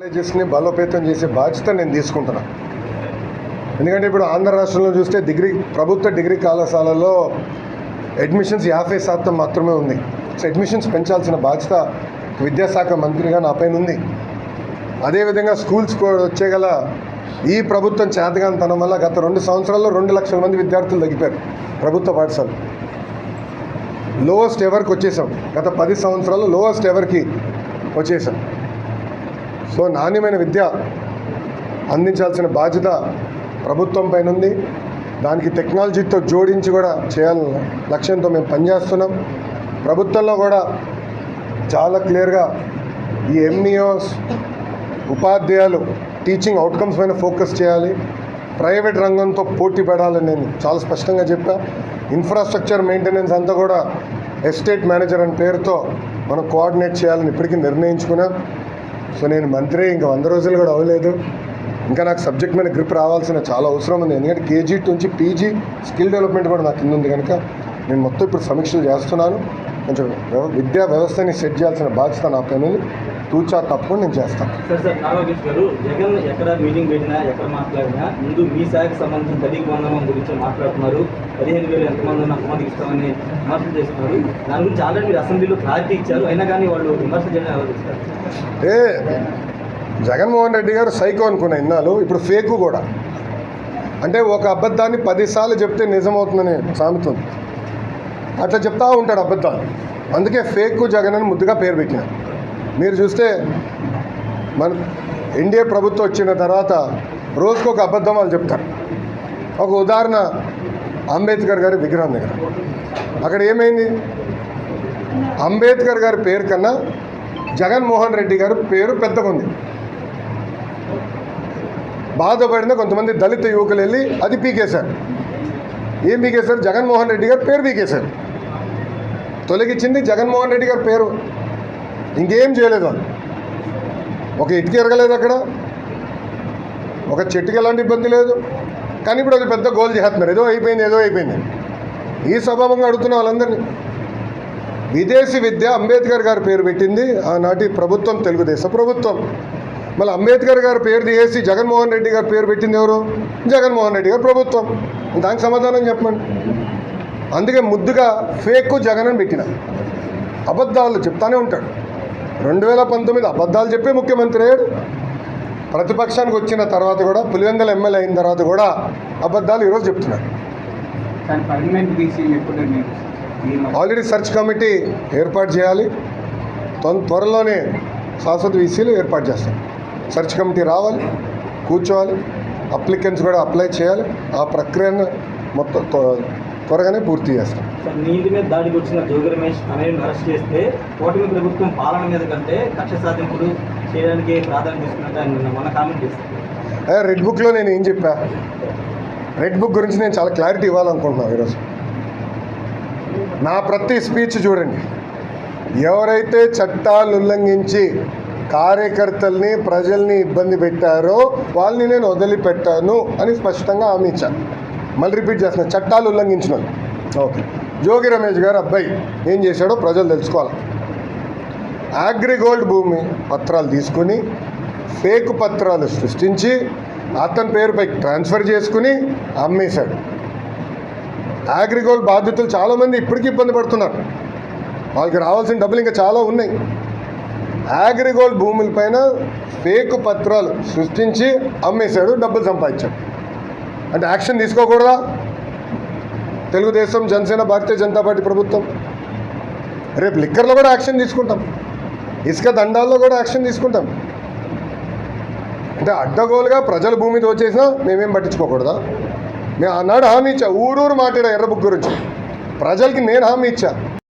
కాలేజెస్ని బలోపేతం చేసే బాధ్యత నేను తీసుకుంటున్నా. ఎందుకంటే ఇప్పుడు ఆంధ్ర రాష్ట్రంలో చూస్తే డిగ్రీ ప్రభుత్వ డిగ్రీ కళాశాలలో అడ్మిషన్స్ యాభై శాతం మాత్రమే ఉంది. సో అడ్మిషన్స్ పెంచాల్సిన బాధ్యత విద్యాశాఖ మంత్రిగా నా పైన ఉంది. అదేవిధంగా స్కూల్స్ కూడా వచ్చేగల ఈ ప్రభుత్వం చేతగానితనం వల్ల గత రెండు సంవత్సరాల్లో రెండు లక్షల మంది విద్యార్థులు తగ్గిపోయారు ప్రభుత్వ పాఠశాల లోవెస్ట్ ఎవర్కి వచ్చేసాం గత పది సంవత్సరాల్లో లోవెస్ట్ ఎవర్కి వచ్చేసాం సో నాణ్యమైన విద్య అందించాల్సిన బాధ్యత ప్రభుత్వం పైన ఉంది. దానికి టెక్నాలజీతో జోడించి కూడా చేయాలని లక్ష్యంతో మేము పనిచేస్తున్నాం. ప్రభుత్వంలో కూడా చాలా క్లియర్గా ఈ ఎంఈఓస్ ఉపాధ్యాయులు టీచింగ్ అవుట్కమ్స్ పైన ఫోకస్ చేయాలి. ప్రైవేట్ రంగంతో పోటీ పడాలని నేను చాలా స్పష్టంగా చెప్పా. ఇన్ఫ్రాస్ట్రక్చర్ మెయింటెనెన్స్ అంతా కూడా ఎస్టేట్ మేనేజర్ అనే పేరుతో మనం కోఆర్డినేట్ చేయాలని ఇప్పటికీ నిర్ణయించుకున్నాం. సో నేను మంత్రి ఇంకా వంద రోజులు కూడా అవ్వలేదు. ఇంకా నాకు సబ్జెక్ట్ మీద గ్రిప్ రావాల్సిన చాలా అవసరం ఉంది. ఎందుకంటే కేజీ నుంచి పీజీ స్కిల్ డెవలప్మెంట్ కూడా నాకు కింద ఉంది కనుక నేను మొత్తం ఇప్పుడు సమీక్షలు చేస్తున్నాను. కొంచెం విద్యా వ్యవస్థని సెట్ చేయాల్సిన బాధ్యత నా పైన తూచా తప్పకుండా నేను చేస్తాను. సార్ సార్ నాగేష్ గారు జగన్ ఎక్కడ మీటింగ్ పెట్టినా ఎక్కడ మాట్లాడినా ముందు మీ శాఖకు సంబంధించిన తల్లికి వందనం గురించి మాట్లాడుతున్నారు. పదిహేను వేలు ఎంతమంది ఉన్న ఎంతమందికి ఇస్తామని విమర్శలు చేస్తున్నారు. దాని గురించి ఆల్రెడీ మీరు అసెంబ్లీలో క్లారిటీ ఇచ్చారు. అయినా కానీ వాళ్ళు విమర్శలు చేయడం ఏ జగన్మోహన్ రెడ్డి గారు సైకో అనుకున్న ఇన్నాళ్ళు ఇప్పుడు ఫేకు కూడా. అంటే ఒక అబద్ధాన్ని పదిసార్లు చెప్తే నిజమవుతుందని సామెత ఉంది. అట్లా చెప్తా ఉంటాడు అబద్ధాలు. అందుకే ఫేక్ జగన్ అని ముద్దుగా పేరు పెట్టిన. మీరు చూస్తే మన ఎన్డీఏ ప్రభుత్వం వచ్చిన తర్వాత రోజుకు ఒక అబద్ధం వాళ్ళు చెప్తారు. ఒక ఉదాహరణ అంబేద్కర్ గారి విగ్రహం దగ్గర. అక్కడ ఏమైంది? అంబేద్కర్ గారి పేరు కన్నా జగన్మోహన్ రెడ్డి గారి పేరు పెద్దగా ఉంది. బాధపడిన కొంతమంది దళిత యువకులు వెళ్ళి అది పీకేశారు. ఏం పీకేశారు? జగన్మోహన్ రెడ్డి గారు పేరు పీకేశారు. తొలగించింది జగన్మోహన్ రెడ్డి గారి పేరు. ఇంకేం చేయలేదు వాళ్ళు. ఒక ఇటుక ఎరగలేదు అక్కడ. ఒక చెట్టుకి ఎలాంటి ఇబ్బంది లేదు. కానీ ఇప్పుడు అది పెద్ద గోల్ చేస్తున్నారు. ఏదో అయిపోయింది ఏదో అయిపోయింది. ఈ స్వభావంగా అడుగుతున్న వాళ్ళందరినీ. విదేశీ విద్య అంబేద్కర్ గారి పేరు పెట్టింది ఆనాటి ప్రభుత్వం తెలుగుదేశం ప్రభుత్వం. మళ్ళీ అంబేద్కర్ గారి పేరు తీసేసి జగన్మోహన్ రెడ్డి గారి పేరు పెట్టింది ఎవరు? జగన్మోహన్ రెడ్డి గారు ప్రభుత్వం. దానికి సమాధానం చెప్పండి. అందుకే ముద్దుగా ఫేక్ జగన్ అని పెట్టిన. అబద్ధాలు చెప్తానే ఉంటాడు. రెండు వేల పంతొమ్మిది అబద్ధాలు చెప్పే ముఖ్యమంత్రి అయ్యాడు. ప్రతిపక్షానికి వచ్చిన తర్వాత కూడా పులివెందల ఎమ్మెల్యే అయిన తర్వాత కూడా అబద్ధాలు ఈరోజు చెప్తున్నాడు ఆల్రెడీ సెర్చ్ కమిటీ ఏర్పాటు చేయాలి. త్వరలోనే శాశ్వత వీసీలు ఏర్పాటు చేస్తాం సెర్చ్ కమిటీ రావాలి కూర్చోవాలి అప్లికెంట్స్ కూడా అప్లై చేయాలి. ఆ ప్రక్రియను మొత్తం త్వరగానే పూర్తి చేస్తాం. మీద దాడికి వచ్చిన జోగి రమేష్ అరెస్ట్ చేస్తే కూటమి ప్రభుత్వం పాలన మీద కంటే కక్ష సాధింపులు చేయడానికి ప్రాధాన్యత ఆయన కామెంట్ చేస్తారు రెడ్ బుక్లో నేను ఏం చెప్పా? రెడ్ బుక్ గురించి నేను చాలా క్లారిటీ ఇవ్వాలనుకుంటున్నాను ఈరోజు. నా ప్రతి స్పీచ్ చూడండి. ఎవరైతే చట్టాలు ఉల్లంఘించి కార్యకర్తల్ని ప్రజల్ని ఇబ్బంది పెట్టారో వాళ్ళని నేను వదిలిపెట్టాను అని స్పష్టంగా హామీ ఇచ్చాను మళ్ళీ రిపీట్ చేస్తున్నా చట్టాలు ఉల్లంఘించిన ఓకే. జోగి రమేష్ గారు అబ్బాయి ఏం చేశాడో ప్రజలు తెలుసుకోవాలి? అగ్రిగోల్డ్ భూమి పత్రాలు తీసుకుని ఫేక్ పత్రాలు సృష్టించి అతని పేరుపై ట్రాన్స్ఫర్ చేసుకుని అమ్మేశాడు. అగ్రిగోల్డ్ బాధితులు చాలామంది ఇప్పటికీ ఇబ్బంది పడుతున్నారు. వాళ్ళకి రావాల్సిన డబ్బులు ఇంకా చాలా ఉన్నాయి. అగ్రిగోల్డ్ భూములపైన ఫేక్ పత్రాలు సృష్టించి అమ్మేశాడు డబ్బులు సంపాదించాడు. అంటే యాక్షన్ తీసుకోకూడదా? తెలుగుదేశం జనసేన భారతీయ జనతా పార్టీ ప్రభుత్వం. రేపు లిక్కర్లో కూడా యాక్షన్ తీసుకుంటాం. ఇసుక దండాల్లో కూడా యాక్షన్ తీసుకుంటాం. అంటే అడ్డగోలుగా ప్రజల భూమి దోచేసినా మేమేం పట్టించుకోకూడదా? మేము ఆనాడు హామీ ఇచ్చా. ఊరూరు మాట్లాడా ఎర్ర బుక్ గురించి. ప్రజలకి నేను హామీ ఇచ్చా.